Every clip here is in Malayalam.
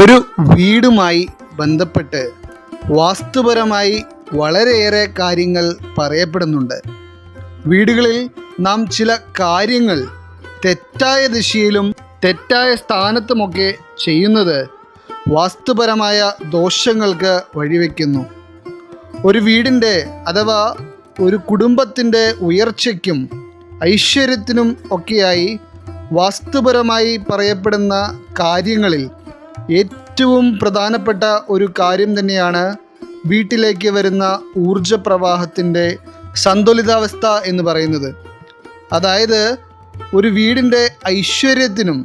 ഒരു വീടുമായി ബന്ധപ്പെട്ട് വാസ്തുപരമായി വളരെയേറെ കാര്യങ്ങൾ പറയപ്പെടുന്നുണ്ട്. വീടുകളിൽ നാം ചില കാര്യങ്ങൾ തെറ്റായ ദിശയിലും തെറ്റായ സ്ഥാനത്തുമൊക്കെ ചെയ്യുന്നത് വാസ്തുപരമായ ദോഷങ്ങൾക്ക് വഴിവെക്കുന്നു. ഒരു വീടിന്റെ അഥവാ ഒരു കുടുംബത്തിന്റെ ഉയർച്ചയ്ക്കും ഐശ്വര്യത്തിനും ഒക്കെയായി വാസ്തുപരമായി പറയപ്പെടുന്ന കാര്യങ്ങളിൽ ഏറ്റവും പ്രധാനപ്പെട്ട ഒരു കാര്യം തന്നെയാണ് വീട്ടിലേക്ക് വരുന്ന ഊർജ പ്രവാഹത്തിന്റെ സന്തുലിതാവസ്ഥ എന്ന് പറയുന്നത്. അതായത് ഒരു വീടിന്റെ ഐശ്വര്യത്തിനും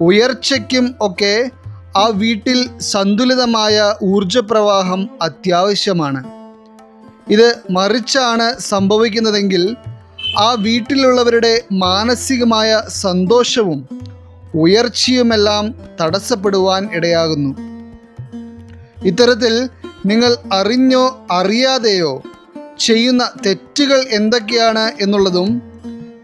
ഉയർച്ചയ്ക്കും ഒക്കെ ആ വീട്ടിൽ സന്തുലിതമായ ഊർജപ്രവാഹം അത്യാവശ്യമാണ്. ഇത് മറിച്ചാണ് സംഭവിക്കുന്നതെങ്കിൽ ആ വീട്ടിലുള്ളവരുടെ മാനസികമായ സന്തോഷവും ഉയർച്ചയുമെല്ലാം തടസ്സപ്പെടുവാൻ ഇടയാകുന്നു. ഇത്തരത്തിൽ നിങ്ങൾ അറിഞ്ഞോ അറിയാതെയോ ചെയ്യുന്ന തെറ്റുകൾ എന്തൊക്കെയാണ് എന്നുള്ളതും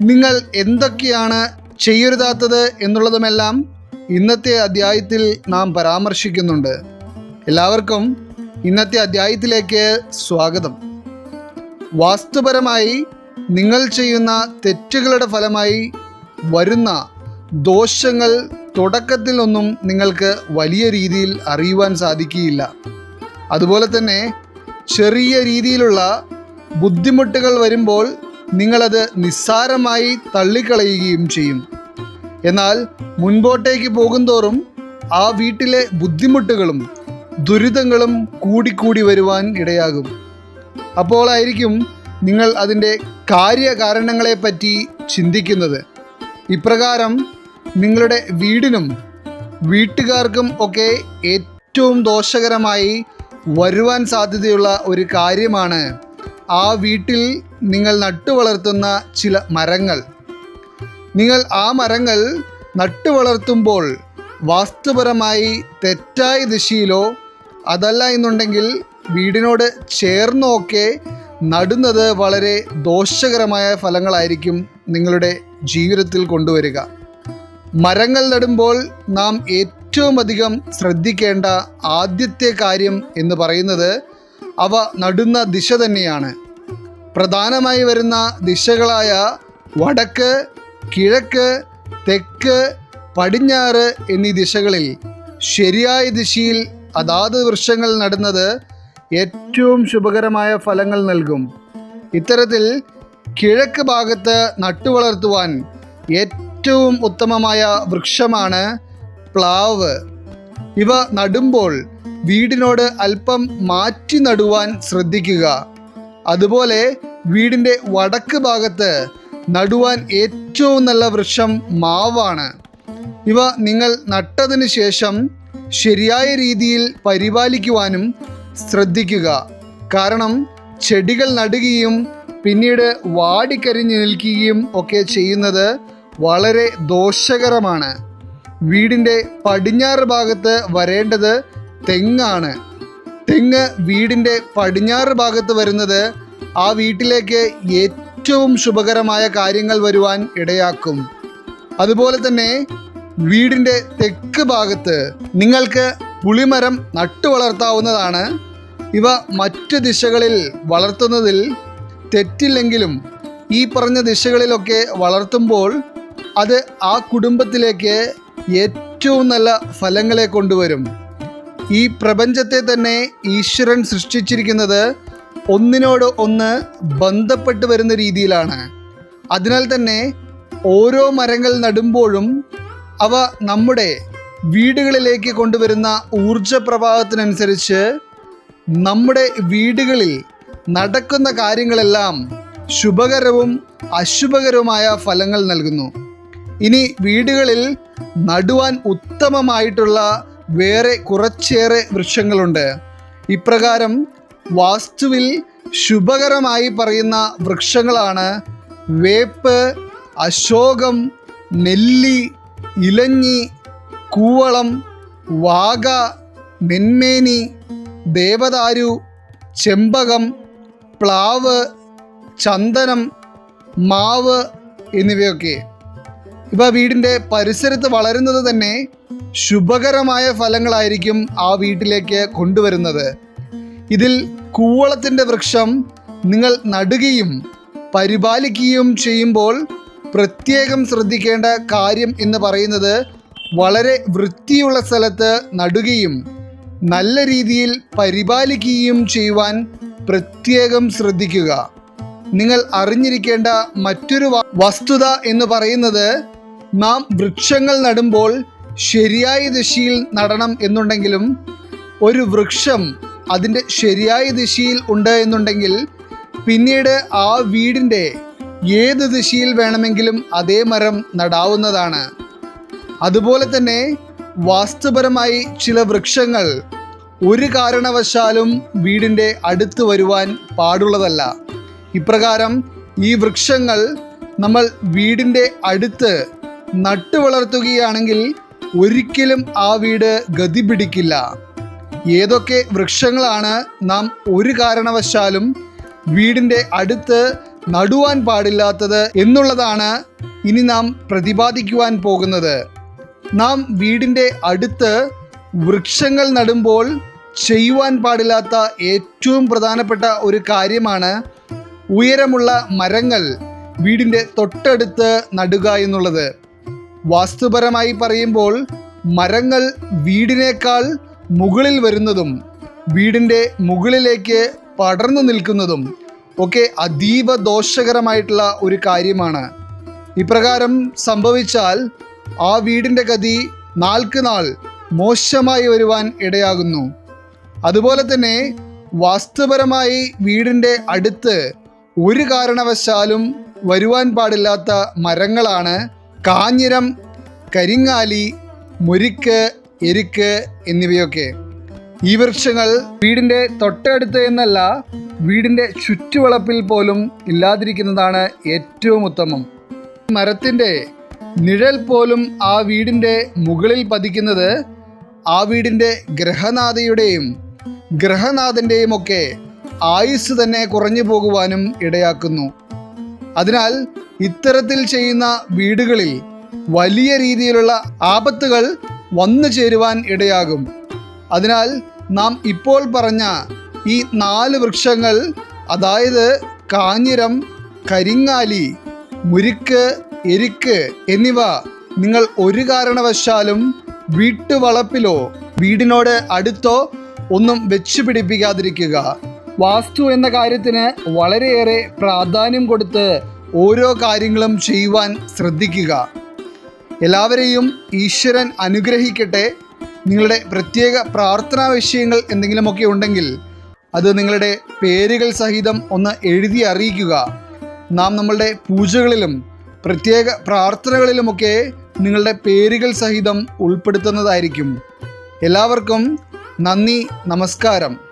നിങ്ങൾ എന്തൊക്കെയാണ് ചെയ്യരുതാത്തത് എന്നുള്ളതുമെല്ലാം ഇന്നത്തെ അധ്യായത്തിൽ നാം പരാമർശിക്കുന്നുണ്ട്. എല്ലാവർക്കും ഇന്നത്തെ അധ്യായത്തിലേക്ക് സ്വാഗതം. വാസ്തുപരമായി നിങ്ങൾ ചെയ്യുന്ന തെറ്റുകളുടെ ഫലമായി വരുന്ന ദോഷങ്ങൾ തുടക്കത്തിൽ ഒന്നും നിങ്ങൾക്ക് വലിയ രീതിയിൽ അറിയുവാൻ സാധിക്കുകയില്ല. അതുപോലെ തന്നെ ചെറിയ രീതിയിലുള്ള ബുദ്ധിമുട്ടുകൾ വരുമ്പോൾ നിങ്ങളത് നിസ്സാരമായി തള്ളിക്കളയുകയും ചെയ്യും. എന്നാൽ മുൻപോട്ടേക്ക് പോകുന്തോറും ആ വീട്ടിലെ ബുദ്ധിമുട്ടുകളും ദുരിതങ്ങളും കൂടിക്കൂടി വരുവാൻ ഇടയാകും. അപ്പോളായിരിക്കും നിങ്ങൾ അതിന്റെ കാര്യകാരണങ്ങളെപ്പറ്റി ചിന്തിക്കുന്നത്. ഇപ്രകാരം നിങ്ങളുടെ വീടിനും വീട്ടുകാർക്കും ഒക്കെ ഏറ്റവും ദോഷകരമായി വരുവാൻ സാധ്യതയുള്ള ഒരു കാര്യമാണ് ആ വീട്ടിൽ നിങ്ങൾ നട്ടു വളർത്തുന്ന ചില മരങ്ങൾ. നിങ്ങൾ ആ മരങ്ങൾ നട്ടു വളർത്തുമ്പോൾ വാസ്തുപരമായി തെറ്റായ ദിശയിലോ അതല്ല എന്നുണ്ടെങ്കിൽ വീടിനോട് ചേർന്നോ ഒക്കെ നടുന്നത് വളരെ ദോഷകരമായ ഫലങ്ങളായിരിക്കും നിങ്ങളുടെ ജീവിതത്തിൽ കൊണ്ടുവരിക. മരങ്ങൾ നടുമ്പോൾ നാം ഏറ്റവും അധികം ശ്രദ്ധിക്കേണ്ട ആദ്യത്തെ കാര്യം എന്ന് പറയുന്നത് അവ നടുന്ന ദിശ തന്നെയാണ്. പ്രധാനമായി വരുന്ന ദിശകളായ വടക്ക് കിഴക്ക് തെക്ക് പടിഞ്ഞാറ് എന്നീ ദിശകളിൽ ശരിയായ ദിശയിൽ അതാത് വൃക്ഷങ്ങൾ നടുന്നത് ഏറ്റവും ശുഭകരമായ ഫലങ്ങൾ നൽകും. ഇത്തരത്തിൽ കിഴക്ക് ഭാഗത്ത് നട്ടുവളർത്തുവാൻ ഏറ്റവും ഉത്തമമായ വൃക്ഷമാണ് പ്ലാവ്. ഇവ നടുമ്പോൾ വീടിനോട് അല്പം മാറ്റി നടുവാൻ ശ്രദ്ധിക്കുക. അതുപോലെ വീടിന്റെ വടക്ക് ഭാഗത്ത് നടുവാൻ ഏറ്റവും നല്ല വൃക്ഷം മാവാണ്. ഇവ നിങ്ങൾ നട്ടതിന് ശേഷം ശരിയായ രീതിയിൽ പരിപാലിക്കുവാനും ശ്രദ്ധിക്കുക. കാരണം ചെടികൾ നടുകയും പിന്നീട് വാടിക്കരിഞ്ഞ് നിൽക്കുകയും ഒക്കെ ചെയ്യുന്നത് വളരെ ദോഷകരമാണ്. വീടിന്റെ പടിഞ്ഞാറ് ഭാഗത്ത് വരേണ്ടത് തെങ്ങാണ്. തെങ്ങ് വീടിന്റെ പടിഞ്ഞാറ് ഭാഗത്ത് വരുന്നത് ആ വീട്ടിലേക്ക് ഏറ്റവും ശുഭകരമായ കാര്യങ്ങൾ വരുവാൻ ഇടയാക്കും. അതുപോലെ തന്നെ വീടിന്റെ തെക്ക് ഭാഗത്ത് നിങ്ങൾക്ക് പുളിമരം നട്ടു വളർത്താവുന്നതാണ്. ഇവ മറ്റ് ദിശകളിൽ വളർത്തുന്നതിൽ തെറ്റില്ലെങ്കിലും ഈ പറഞ്ഞ ദിശകളിലൊക്കെ വളർത്തുമ്പോൾ അത് ആ കുടുംബത്തിലേക്ക് ഏറ്റവും നല്ല ഫലങ്ങളെ കൊണ്ടുവരും. ഈ പ്രപഞ്ചത്തെ തന്നെ ഈശ്വരൻ സൃഷ്ടിച്ചിരിക്കുന്നത് ഒന്നിനോട് ഒന്ന് ബന്ധപ്പെട്ട് വരുന്ന രീതിയിലാണ്. അതിനാൽ തന്നെ ഓരോ മരങ്ങൾ നടുമ്പോഴും അവ നമ്മുടെ വീടുകളിലേക്ക് കൊണ്ടുവരുന്ന ഊർജ പ്രവാഹത്തിനനുസരിച്ച് നമ്മുടെ വീടുകളിൽ നടക്കുന്ന കാര്യങ്ങളെല്ലാം ശുഭകരവും അശുഭകരവുമായ ഫലങ്ങൾ നൽകുന്നു. ഇനി വീടുകളിൽ നടുവാൻ ഉത്തമമായിട്ടുള്ള വേറെ കുറച്ചേറെ വൃക്ഷങ്ങളുണ്ട്. ഇപ്രകാരം വാസ്തുവിൽ ശുഭകരമായി പറയുന്ന വൃക്ഷങ്ങളാണ് വേപ്പ് അശോകം നെല്ലി ഇലഞ്ഞി കൂവളം വാഗ മെന്മേനി ദേവദാരു ചെമ്പകം പ്ലാവ് ചന്ദനം മാവ് എന്നിവയൊക്കെ. ഇവ വീടിന്റെ പരിസരത്ത് വളരുന്നത് തന്നെ ശുഭകരമായ ഫലങ്ങളായിരിക്കും ആ വീട്ടിലേക്ക് കൊണ്ടുവരുന്നത്. ഇതിൽ കൂവളത്തിന്റെ വൃക്ഷം നിങ്ങൾ നടുകയും പരിപാലിക്കുകയും ചെയ്യുമ്പോൾ പ്രത്യേകം ശ്രദ്ധിക്കേണ്ട കാര്യം എന്ന് പറയുന്നത് വളരെ വൃത്തിയുള്ള സ്ഥലത്ത് നടുകയും നല്ല രീതിയിൽ പരിപാലിക്കുകയും ചെയ്യുവാൻ പ്രത്യേകം ശ്രദ്ധിക്കുക. നിങ്ങൾ അറിഞ്ഞിരിക്കേണ്ട മറ്റൊരു വസ്തുത എന്ന് പറയുന്നത് നാം വൃക്ഷങ്ങൾ നടുമ്പോൾ ശരിയായ ദിശയിൽ നടണം എന്നുണ്ടെങ്കിലും ഒരു വൃക്ഷം അതിന്റെ ശരിയായ ദിശയിൽ ഉണ്ട് എന്നുണ്ടെങ്കിൽ പിന്നീട് ആ വീടിന്റെ ഏത് ദിശയിൽ വേണമെങ്കിലും അതേ മരം നടാവുന്നതാണ്. അതുപോലെ തന്നെ വാസ്തുപരമായി ചില വൃക്ഷങ്ങൾ ഒരു കാരണവശാലും വീടിന്റെ അടുത്ത് വരുവാൻ പാടുള്ളതല്ല. ഇപ്രകാരം ഈ വൃക്ഷങ്ങൾ നമ്മൾ വീടിന്റെ അടുത്ത് നട്ടു വളർത്തുകയാണെങ്കിൽ ഒരിക്കലും ആ വീട് ഗതി പിടിക്കില്ല ഏതൊക്കെ വൃക്ഷങ്ങളാണ് നാം ഒരു കാരണവശാലും വീടിന്റെ അടുത്ത് നടുവാൻ പാടില്ലാത്തത് എന്നുള്ളതാണ് ഇനി നാം പ്രതിപാദിക്കുവാൻ പോകുന്നത്. നാം വീടിന്റെ അടുത്ത് വൃക്ഷങ്ങൾ നടുമ്പോൾ ചെയ്യുവാൻ പാടില്ലാത്ത ഏറ്റവും പ്രധാനപ്പെട്ട ഒരു കാര്യമാണ് ഉയരമുള്ള മരങ്ങൾ വീടിന്റെ തൊട്ടടുത്ത് നടുക എന്നുള്ളത്. വാസ്തുപരമായി പറയുമ്പോൾ മരങ്ങൾ വീടിനേക്കാൾ മുകളിൽ വരുന്നതും വീടിന്റെ മുകളിലേക്ക് പടർന്നു നിൽക്കുന്നതും ഒക്കെ അതീവ ദോഷകരമായിട്ടുള്ള ഒരു കാര്യമാണ്. ഇപ്രകാരം സംഭവിച്ചാൽ ആ വീടിന്റെ ഗതി നാൾക്ക് നാൾ മോശമായി വരുവാൻ ഇടയാകുന്നു. അതുപോലെ തന്നെ വാസ്തുപരമായി വീടിന്റെ അടുത്ത് ഒരു കാരണവശാലും വരുവാൻ പാടില്ലാത്ത മരങ്ങളാണ് കാഞ്ഞിരം കരിങ്ങാലി മുരിക്ക് എരിക്ക് എന്നിവയൊക്കെ. ഈ വൃക്ഷങ്ങൾ വീടിന്റെ തൊട്ടടുത്ത് എന്നല്ല വീടിന്റെ ചുറ്റുവളപ്പിൽ പോലും ഇല്ലാതിരിക്കുന്നതാണ് ഏറ്റവും ഉത്തമം. മരത്തിന്റെ നിഴൽ പോലും ആ വീടിന്റെ മുകളിൽ പതിക്കുന്നത് ആ വീടിന്റെ ഗ്രഹനാഥയുടെയും ഗ്രഹനാഥന്റെയും ഒക്കെ ആയുസ് തന്നെ കുറഞ്ഞു പോകുവാനും ഇടയാക്കുന്നു. അതിനാൽ ഇത്തരത്തിൽ ചെയ്യുന്ന വീടുകളിൽ വലിയ രീതിയിലുള്ള ആപത്തുകൾ വന്നു ചേരുവാൻ ഇടയാകും. അതിനാൽ നാം ഇപ്പോൾ പറഞ്ഞ ഈ നാല് വൃക്ഷങ്ങൾ അതായത് കാഞ്ഞിരം കരിങ്ങാലി മുരിക്ക് എരിക്ക് എന്നിവ നിങ്ങൾ ഒരു കാരണവശാലും വീട്ടുവളപ്പിലോ വീടിനോട് അടുത്തോ ഒന്നും വെച്ച് പിടിപ്പിക്കാതിരിക്കുക. വാസ്തു എന്ന കാര്യത്തിന് വളരെയേറെ പ്രാധാന്യം കൊടുത്ത് ഓരോ കാര്യങ്ങളും ചെയ്യുവാൻ ശ്രദ്ധിക്കുക. എല്ലാവരെയും ഈശ്വരൻ അനുഗ്രഹിക്കട്ടെ. നിങ്ങളുടെ പ്രത്യേക പ്രാർത്ഥനാ വിഷയങ്ങൾ എന്തെങ്കിലുമൊക്കെ ഉണ്ടെങ്കിൽ അത് നിങ്ങളുടെ പേരുകൾ സഹിതം ഒന്ന് എഴുതി അറിയിക്കുക. നാം നമ്മളുടെ പൂജകളിലും പ്രത്യേക പ്രാർത്ഥനകളിലുമൊക്കെ നിങ്ങളുടെ പേരുകൾ സഹിതം ഉൾപ്പെടുത്തുന്നതായിരിക്കും. എല്ലാവർക്കും നന്ദി നമസ്കാരം.